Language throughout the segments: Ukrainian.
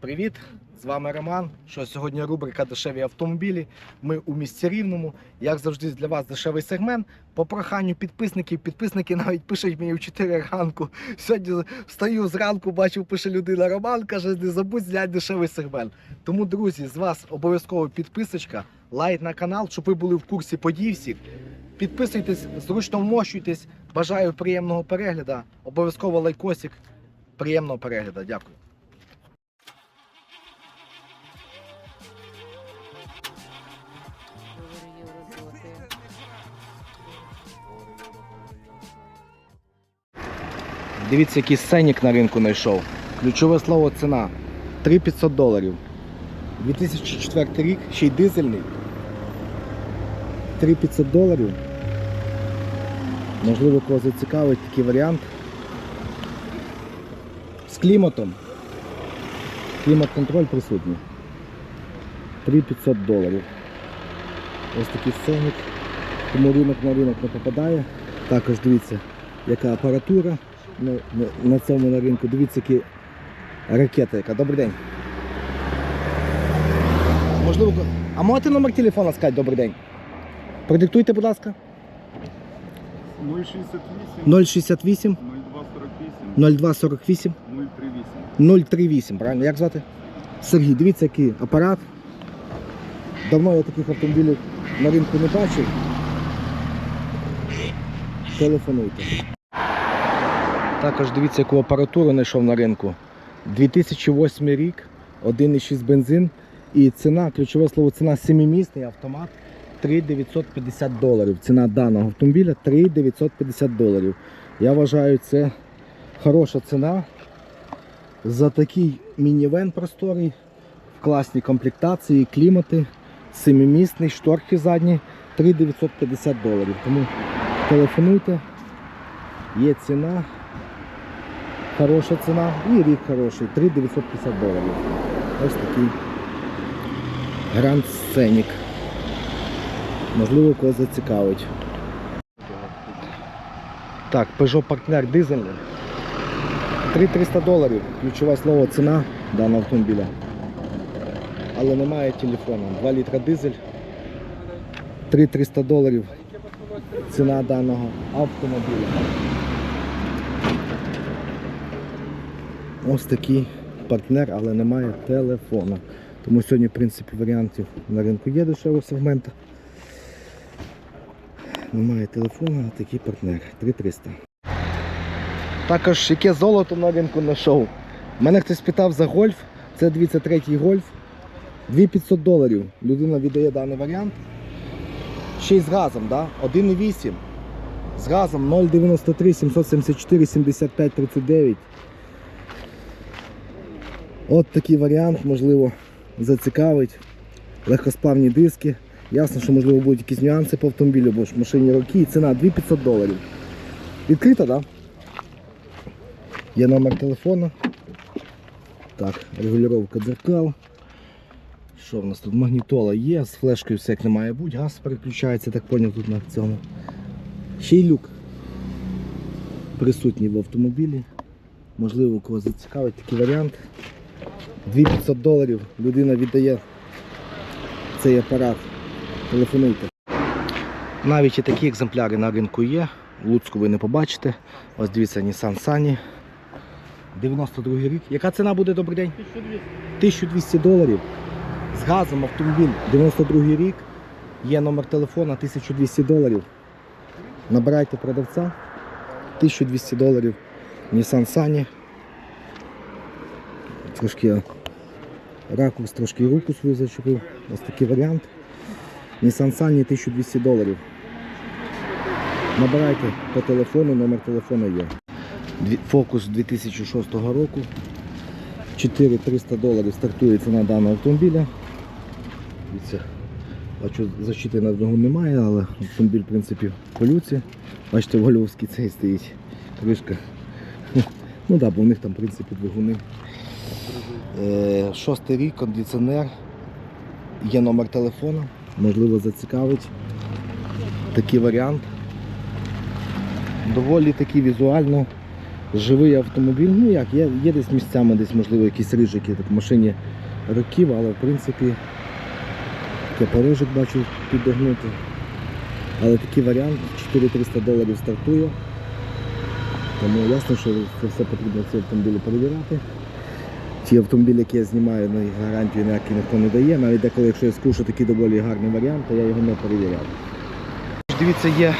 Привіт! З вами Роман. Що сьогодні рубрика Дешеві автомобілі. Ми у місті Рівному. Як завжди, для вас дешевий сегмент. По проханню підписників. Підписники навіть пишуть мені в 4 ранку. Сьогодні встаю зранку, бачив, пише людина Роман, каже, не забудь зняти дешевий сегмент. Тому, друзі, з вас обов'язково підписочка, лайк на канал, щоб ви були в курсі подій всіх. Підписуйтесь, зручно вмощуйтесь. Бажаю приємного перегляду. Обов'язково лайкосик. Приємного перегляду. Дякую. Дивіться, який сценік на ринку знайшов. Ключове слово ціна 3500 доларів. 2004 рік, ще й дизельний. 3500 доларів. Можливо, кого зацікавить такий варіант. З кліматом. Клімат-контроль присутній. 3500 доларів. Ось такий сценік. Тому ринок на ринок не попадає. Також дивіться, яка апаратура на, на, на цьому на ринку. Дивіться, які ракета яка. Добрий день. Можливо, а можете номер телефона сказати добрий день? Продиктуйте, будь ласка. 068 068 0248 0248 038. 038, правильно? Як звати? Сергій, дивіться, який апарат. Давно я таких автомобілів на ринку не бачив. Телефонуйте. Також дивіться, яку апаратуру знайшов на ринку. 2008 рік, 1,6 бензин. І ціна, ключове слово, ціна 7-місний автомат 3950 доларів. Ціна даного автомобіля 3950 доларів. Я вважаю, це хороша ціна за такий мінівен просторий, в класній комплектації, клімати, семимісний, шторки задні 3950 доларів. Тому телефонуйте, є ціна, хороша ціна і рік хороший, 3950 доларів. Ось такий Гранд Сценік. Можливо, когось зацікавить. Так, Peugeot Partner дизельний. 3300 доларів. Ключове слово ціна даного автомобіля. Але немає телефону. 2 літра дизель. 3300 доларів. Ціна даного автомобіля. Ось такий партнер, але немає телефону. Тому сьогодні, в принципі, варіантів на ринку є дешевого сегменту. Немає телефону, а такий партнер. 3300. Також яке золото на ринку знайшов. Мене хтось питав за гольф. Це дивіться третій гольф. 2500 доларів. Людина віддає даний варіант. Ще й з газом, да? 1,8. З газом 0,93, 774, 75, 39. От такий варіант, можливо, зацікавить. Легкосплавні диски. Ясно, що можливо будуть якісь нюанси по автомобілю, бо ж в машині роки і ціна 2500 доларів. Відкрита, так? Да? Є номер телефону. Так, регулювання дзеркал. Що в нас тут? Магнітола є, з флешкою все як не має бути, газ переключається, так поняв тут на цьому. Ще й люк присутній в автомобілі. Можливо, кого зацікавить такий варіант. 2500 доларів людина віддає цей апарат. Телефонуйте. Навіть і такі екземпляри на ринку є. Луцьку ви не побачите. Ось дивіться Nissan Sunny. 92 рік. Яка ціна буде добрий день? 1200 доларів. З газом автомобіль 92 рік. Є номер телефона 1200 доларів. Набирайте продавця. 1200 доларів. Nissan Sunny. Трошки я ракурс, трошки руку свою зачепив. Ось такий варіант. Nissan Sunny 1200 доларів. Набирайте по телефону, номер телефону є. Фокус 2006 року. 4300 доларів стартує ціна даного автомобіля. Бачу, защити на двигун немає, але автомобіль в принципі в полюці. Бачите, Вольвовський цей стоїть. Кришка. Ну так, да, бо в них там в принципі двигуни. Е, Шостий рік, кондиціонер. Є номер телефону, можливо зацікавить. Такий варіант. Доволі такий візуально живий автомобіль. Ну як, є, є десь місцями, десь можливо якісь рижики так, в машині років, але в принципі таке бачу підогнути. Але такий варіант 4300 доларів стартує. Тому ясно, що це все потрібно ці автомобілі перевіряти. Ті автомобілі, які я знімаю, їх гарантію ніякі ніхто не дає. Навіть деколи, якщо я що такий доволі гарний варіант, то я його не перевіряв. Дивіться, є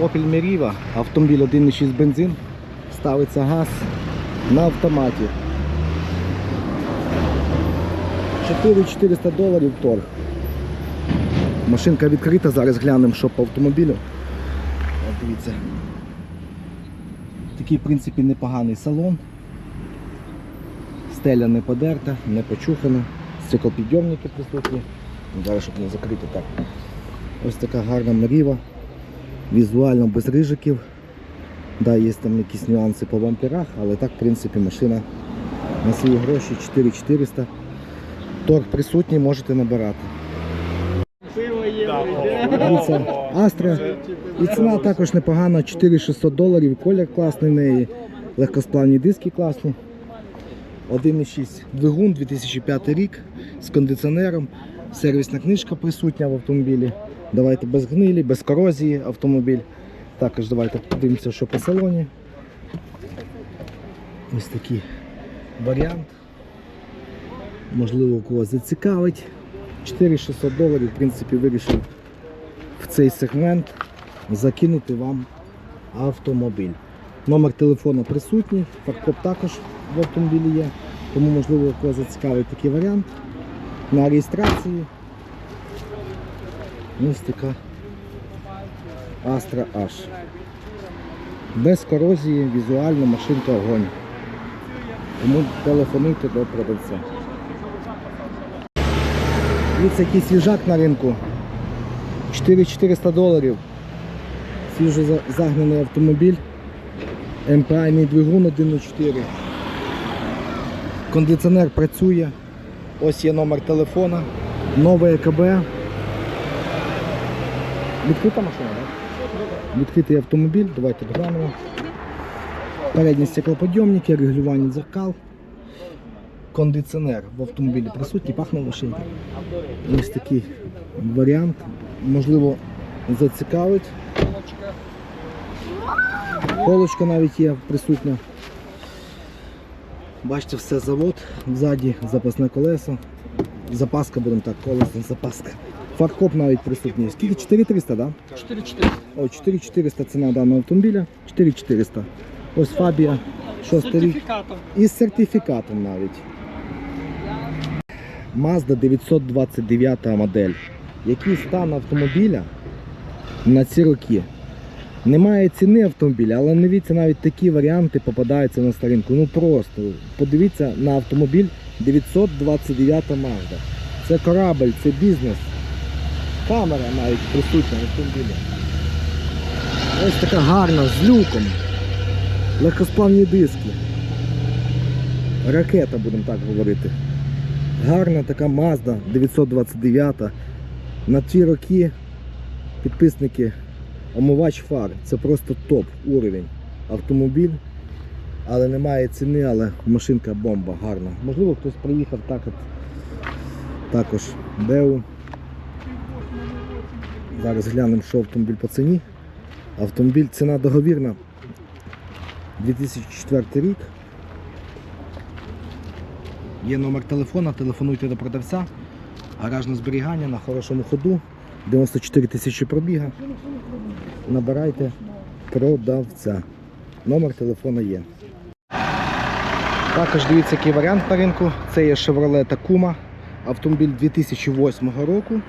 Opel Meriva, автомобіль 1,6 бензин, ставиться газ на автоматі. 4400 доларів торг. Машинка відкрита, зараз глянемо, що по автомобілю. От дивіться. Такий, в принципі, непоганий салон. Стеля не подерта, не почухана, стеклопідйомники присутні. Зараз, щоб не закрити так. Ось така гарна Маріва. Візуально без рижиків. Да, є там якісь нюанси по вампірах, але так, в принципі, машина на свої гроші 4400. Торг присутній, можете набирати. Дивіться, Астра. І ціна також непогана, 4600 доларів, колір класний в неї, легкосплавні диски класні. 1,6 двигун 2005 рік з кондиціонером, сервісна книжка присутня в автомобілі. Давайте без гнилі, без корозії автомобіль. Також давайте подивимося, що по салоні. Ось такий варіант. Можливо, когось зацікавить. 4600 доларів, в принципі, вирішив в цей сегмент закинути вам автомобіль. Номер телефону присутній, фаркоп також в автомобілі є, тому можливо когось зацікавить такий варіант. На реєстрації ось така Astra H. Без корозії, візуально машинка огонь. Тому телефонуйте до продавця. Дивіться, який свіжак на ринку. 4400 доларів. Свіжо загнаний автомобіль. МПА-ний двигун 1.4. Кондиціонер працює. Ось є номер телефона. Нове ЕКБ. Відкрита машина, так? Відкритий автомобіль, давайте глянемо. Передні стеклоподйомники, регулювання дзеркал. Кондиціонер в автомобілі присутній, пахне машинка. Ось такий варіант. Можливо, зацікавить. Полочка навіть є присутня. Бачите, все завод, ззаді запасне колесо. Запаска, будемо так, колесо, запаска. Фаркоп навіть присутній. Скільки? 4300, так? Да? 4-4. О, 4400 ціна даного автомобіля. 4400. Ось Фабія, шостий рік. Сертифікатом. І з сертифікатом навіть. Mazda 929 модель. Який стан автомобіля на ці роки? Немає ціни автомобіля, але дивіться, навіть такі варіанти попадаються на сторінку. Ну просто подивіться на автомобіль 929 Mazda. Це корабль, це бізнес. Камера навіть присутня в автомобілі. Ось така гарна, з люком. Легкосплавні диски. Ракета, будемо так говорити. Гарна така Mazda 929. На ті роки підписники омивач фар. Це просто топ уровень. Автомобіль, але немає ціни, але машинка бомба гарна. Можливо, хтось приїхав так от. Також Деу. Зараз глянемо, що автомобіль по ціні. Автомобіль ціна договірна. 2004 рік. Є номер телефона, телефонуйте до продавця. Гаражне зберігання на хорошому ходу. 94 тисячі пробіга. Набирайте продавця. Номер телефона є. Також дивіться, який варіант на ринку. Це є Chevrolet Tacoma. Автомобіль 2008 року.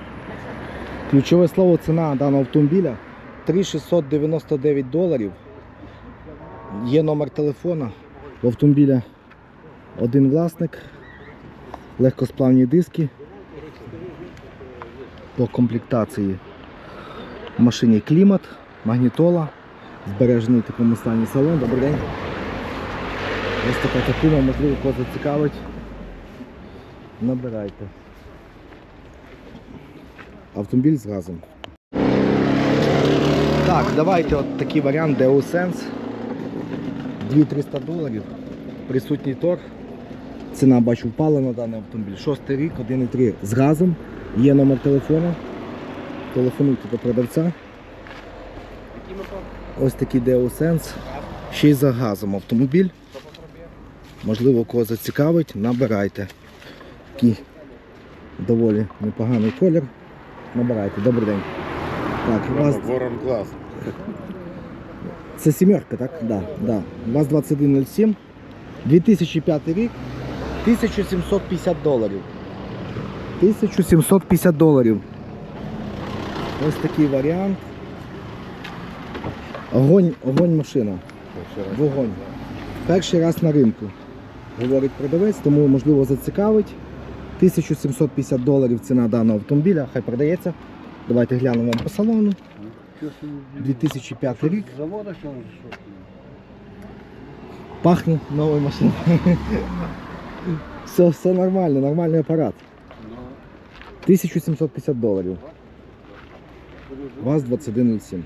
Ключове слово ціна даного автомобіля 3699 доларів. Є номер телефона. У автомобіля один власник, легкосплавні диски. По комплектації в машині клімат, магнітола, збережений в такому стані салон. Добрий день. Ось така такума, можливо, кого зацікавить. Набирайте. Автомобіль з газом. Так, давайте от такий варіант DeoSense 2300 доларів. Присутній торг. Ціна бачу впала на даний автомобіль. Шостий рік, 1,3 з газом. Є номер телефону. Телефонуйте до продавця. Ось такий Deosense. Ще й за газом автомобіль. Можливо, кого зацікавить, набирайте. Такий доволі непоганий колір. Набирайте. Добрий день. Так, у вас Ворон клас. це сімерка, так? Да, да. У вас 2107. 2005 рік. 1750 доларів. 1750 доларів. Ось такий варіант. Огонь, огонь машина. Вогонь. Перший раз на ринку. Говорить продавець, тому можливо зацікавить. 1750 доларів ціна даного автомобіля. Хай продається. Давайте глянемо вам по салону. 2005 рік. Завода що? Пахне новою машиною. Все, все нормально, нормальний апарат. 1750 доларів. ВАЗ-2107.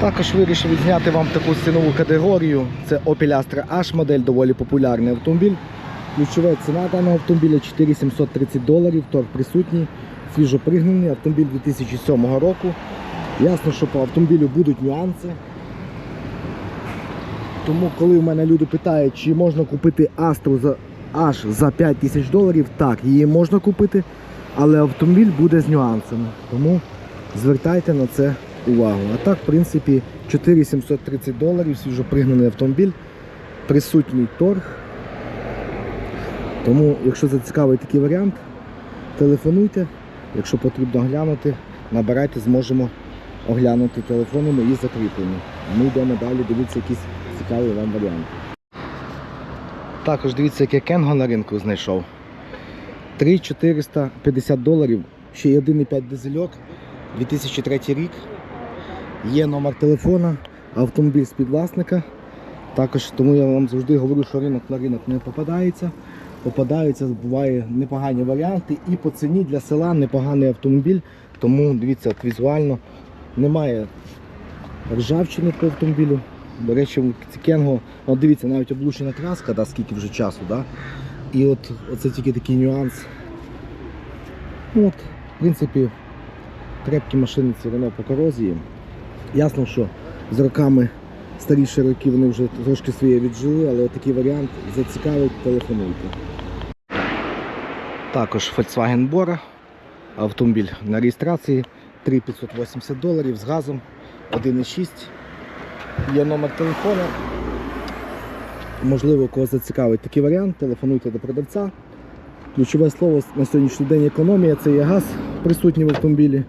Також вирішив відзняти вам таку цінову категорію. Це Opel Astra H модель, доволі популярний автомобіль. Ключова ціна даного автомобіля 4730 доларів, торг присутній, свіжопригнаний, автомобіль 2007 року. Ясно, що по автомобілю будуть нюанси. Тому, коли в мене люди питають, чи можна купити Астру за аж за 5 тисяч доларів, так, її можна купити, але автомобіль буде з нюансами. Тому звертайте на це увагу. А так, в принципі, 4730 доларів, свіжопригнаний автомобіль, присутній торг. Тому, якщо зацікавить такий варіант, телефонуйте. Якщо потрібно глянути, набирайте, зможемо оглянути телефонами і закріплені. Ми йдемо далі, дивіться якісь цікаві вам варіанти. Також дивіться, яке кенго на ринку знайшов. 3450 доларів, ще й 1,5 дизельок, 2003 рік. Є номер телефона, автомобіль з власника. Також тому я вам завжди говорю, що ринок на ринок не попадається. Попадаються, буває непогані варіанти. І по ціні для села непоганий автомобіль. Тому дивіться, візуально немає ржавчини по автомобілю. До речі, Кенго, от дивіться, навіть облучена краска, да, скільки вже часу. Да? І от оце тільки такий нюанс. Ну, от, в принципі, крепкі машини все одно по корозії. Ясно, що з роками старіші роки вони вже трошки своє віджили, але такий варіант зацікавить, телефонуйте. Також Volkswagen Bora, автомобіль на реєстрації 3580 доларів з газом 1,6. Є номер телефону. Можливо, кого зацікавить такий варіант, телефонуйте до продавця. Ключове слово на сьогоднішній день економія, це є газ присутній в автомобілі.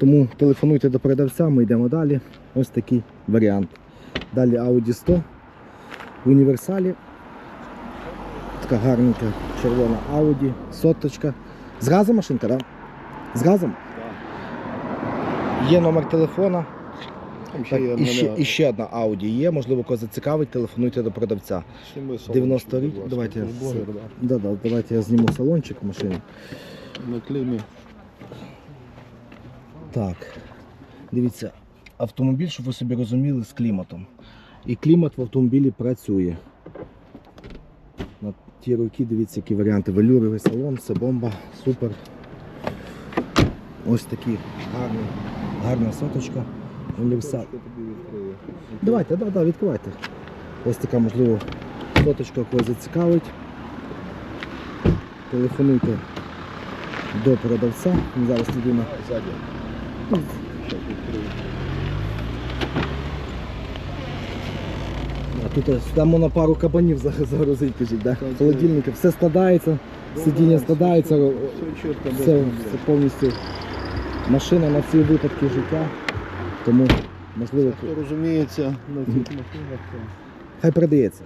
Тому телефонуйте до продавця, ми йдемо далі. Ось такий варіант. Далі Audi 100 в універсалі. Така гарненька червона Audi, соточка. З газом машинка, так? Да? З газом? Є номер телефона. Так, і, ще, і ще одна Audi є, можливо, кого зацікавить, телефонуйте до продавця. 90 рік. Давайте, я да, да, давайте я зніму салончик машини. На клеймі. Так, дивіться, автомобіль, щоб ви собі розуміли, з кліматом. І клімат в автомобілі працює. На ті роки дивіться, які варіанти. Велюровий салон, все бомба, супер. Ось такі гарні, гарна соточка. Універсал. Давайте, да, да, відкривайте. Ось така, можливо, соточка когось зацікавить. Телефонуйте до продавця. Він Зараз людина. А тут ось там на пару кабанів загрузить, кажіть, да? холодильники, все складається, сидіння складається, Все все, повністю машина на всі випадки життя. Тому можливо Хто розуміється на цих машинах, хай передається.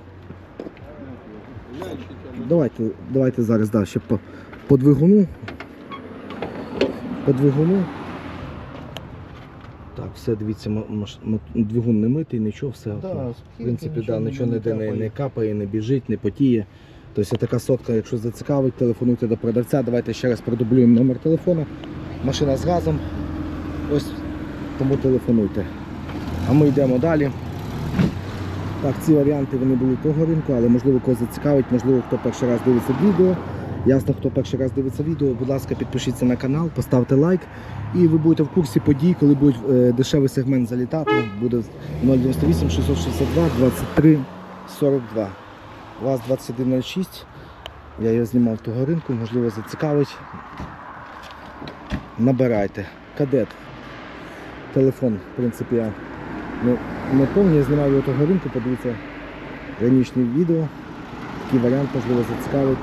Ну, Давайте, давайте зараз да, ще по, по двигуну. По двигуну. Так, все, дивіться, двигун не митий, нічого, все. Да, В принципі, нічого да, не нічого ніде не, капає. не капає, не біжить, не потіє. Тобто така сотка, якщо зацікавить, телефонуйте до продавця. Давайте ще раз продублюємо номер телефона. Машина з газом. Ось тому телефонуйте. А ми йдемо далі. Так, ці варіанти вони були того ринку, але можливо когось зацікавить, можливо, хто перший раз дивиться відео. Ясно, хто перший раз дивиться відео, будь ласка, підпишіться на канал, поставте лайк. І ви будете в курсі подій, коли буде дешевий сегмент залітати, буде 098 662 23 42. ВАЗ 2106. Я його знімав того ринку, можливо, зацікавить. Набирайте. Кадет. Телефон, в принципі, я не, не повний, я знімав його того ринку, подивіться ранішнє відео. Такий варіант, можливо, зацікавить.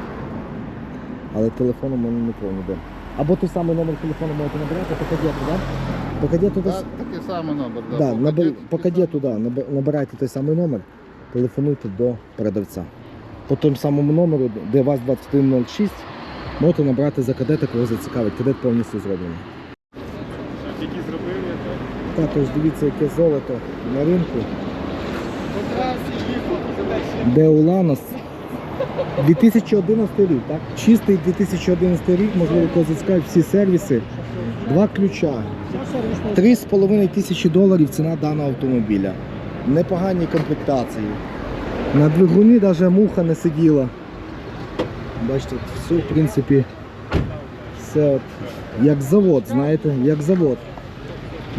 Але телефон у мене не повний де. Або той самий номер телефону можете набирати по кадету, так? По кадету Так, десь- такий самий номер. да, Да, кадету по кадету, да, наб- набирайте той самий номер, телефонуйте до продавця. По тому самому номеру, де вас 2106, можете набрати за кадета, кого зацікавить. Кадет повністю зроблений. Тільки зробили, то Також дивіться, яке золото на ринку. Де Уланос. 2011 рік, так? Чистий 2011 рік, можливо, кого зацікавить всі сервіси. Два ключа. 3,5 тисячі доларів ціна даного автомобіля. Непогані комплектації. На двигуні навіть муха не сиділа. Бачите, все, в принципі, все от, як завод, знаєте, як завод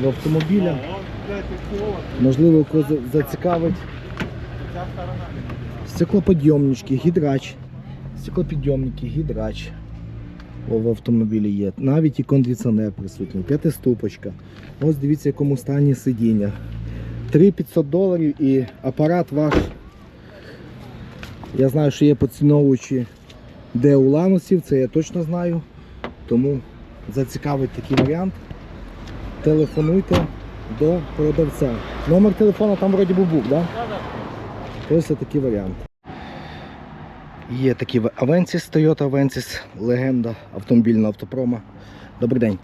в автомобіля. Можливо, когось за- зацікавить. Стеклоподйомнички, гідрач. Стеклопідйомники, гідрач. О, в автомобілі є. Навіть і кондиціонер присутній, п'ятиступочка. Ось дивіться, в якому стані сидіння. 3500 доларів і апарат ваш. Я знаю, що є поціновувачі де у ланусів, це я точно знаю. Тому зацікавить такий варіант. Телефонуйте до продавця. Номер телефона там вроді був, був, так? Да? Ось такий варіант. Є такий Avensis, Toyota Avensis, легенда автомобільного автопрома. Добрий день.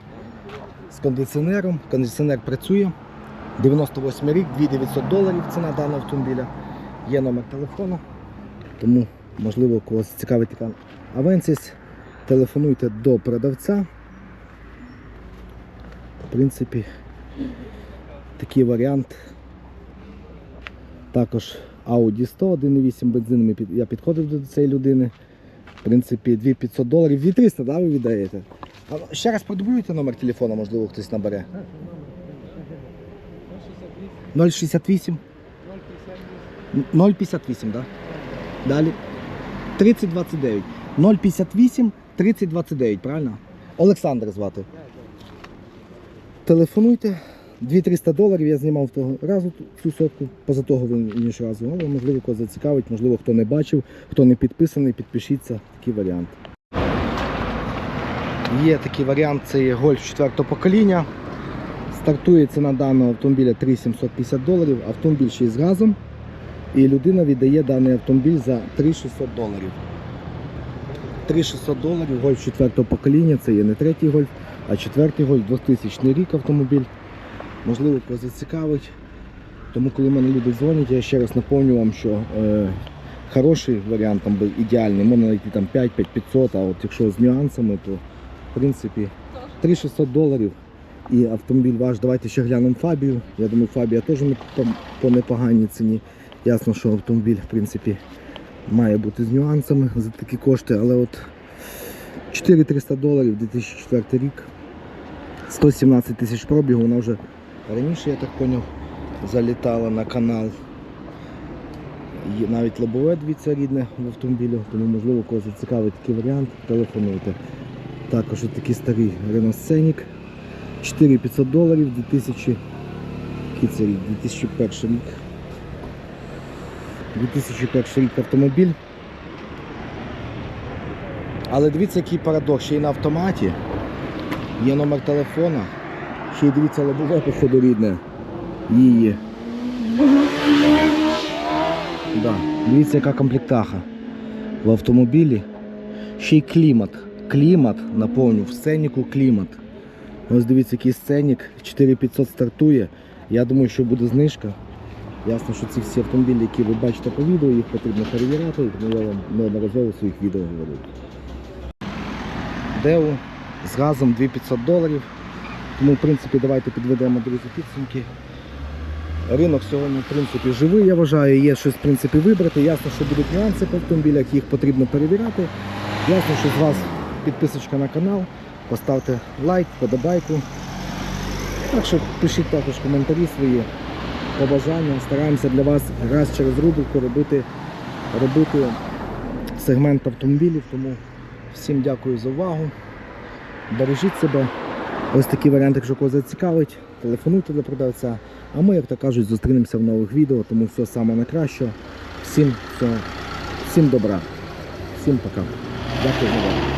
З кондиціонером. Кондиціонер працює. 98 рік, 2900 доларів ціна даного автомобіля. Є номер телефону. Тому, можливо, когось цікавить така Avensis. Телефонуйте до продавця. В принципі, такий варіант. Також Audi 100, 1.8 бензин. Я підходив до цієї людини. В принципі, 2500 доларів. 2300, да, ви віддаєте? А ще раз продублюйте номер телефону, можливо, хтось набере. 068. 058, так? Да? Далі. 3029. 058 3029, правильно? Олександр звати. Телефонуйте. 2-300 доларів я знімав того разу цю сотку, поза того ніж разу. Але можливо когось зацікавить, можливо, хто не бачив, хто не підписаний, підпишіться. Такий варіант. Є такий варіант, це є гольф 4 покоління. Стартує ціна даного автомобіля 3750 доларів, автомобіль ще й з газом. І людина віддає даний автомобіль за 3600 доларів. 3600 доларів, гольф 4 покоління, це є не третій гольф, а четвертий гольф, 2000 рік автомобіль. Можливо, когось зацікавить. Тому коли мене люди дзвонять, я ще раз наповню вам, що е, хороший варіант, там, би ідеальний, можна знайти там 5-5500, а от якщо з нюансами, то в принципі 3600 доларів і автомобіль ваш. Давайте ще глянемо Фабію. Я думаю, Фабія теж по непоганій ціні. Ясно, що автомобіль в принципі має бути з нюансами за такі кошти, але от 4300 доларів 2004 рік. 117 тисяч пробігу, вона вже раніше, я так зрозумів, залітала на канал. Є навіть лобове дивіться рідне в автомобілі, тому можливо когось зацікавить такий варіант, телефонуйте. Також такий старий Renault Scenic. 4500 доларів, 2000, який це рік, 2001 рік. 2001 рік автомобіль. Але дивіться, який парадокс, ще й на автоматі. Є номер телефона. Ще й дивіться лобове походу рідне. Її. Да. Дивіться, яка комплектаха в автомобілі. Ще й клімат. Клімат, наповню, сценіку клімат. Ось дивіться, який сценік. 4500 стартує. Я думаю, що буде знижка. Ясно, що ці всі автомобілі, які ви бачите по відео, їх потрібно перевіряти, тому я вам неодноразово своїх відео говорю. Део з газом 2500 доларів. Тому, в принципі, давайте підведемо друзі підсумки. Ринок сьогодні, в принципі, живий, я вважаю, є щось в принципі вибрати. Ясно, що будуть нюанси по автомобілях, їх потрібно перевіряти. Ясно, що з вас підписочка на канал, поставте лайк, подобайку. Так що пишіть також коментарі свої побажання. Стараємося для вас раз через рубрику робити, робити сегмент автомобілів. Тому всім дякую за увагу. Бережіть себе. Ось такі варіанти, якщо когось зацікавить, телефонуйте до продавця. А ми, як то кажуть, зустрінемося в нових відео, тому все саме найкраще. Всім, всім добра. Всім пока. Дякую за увагу.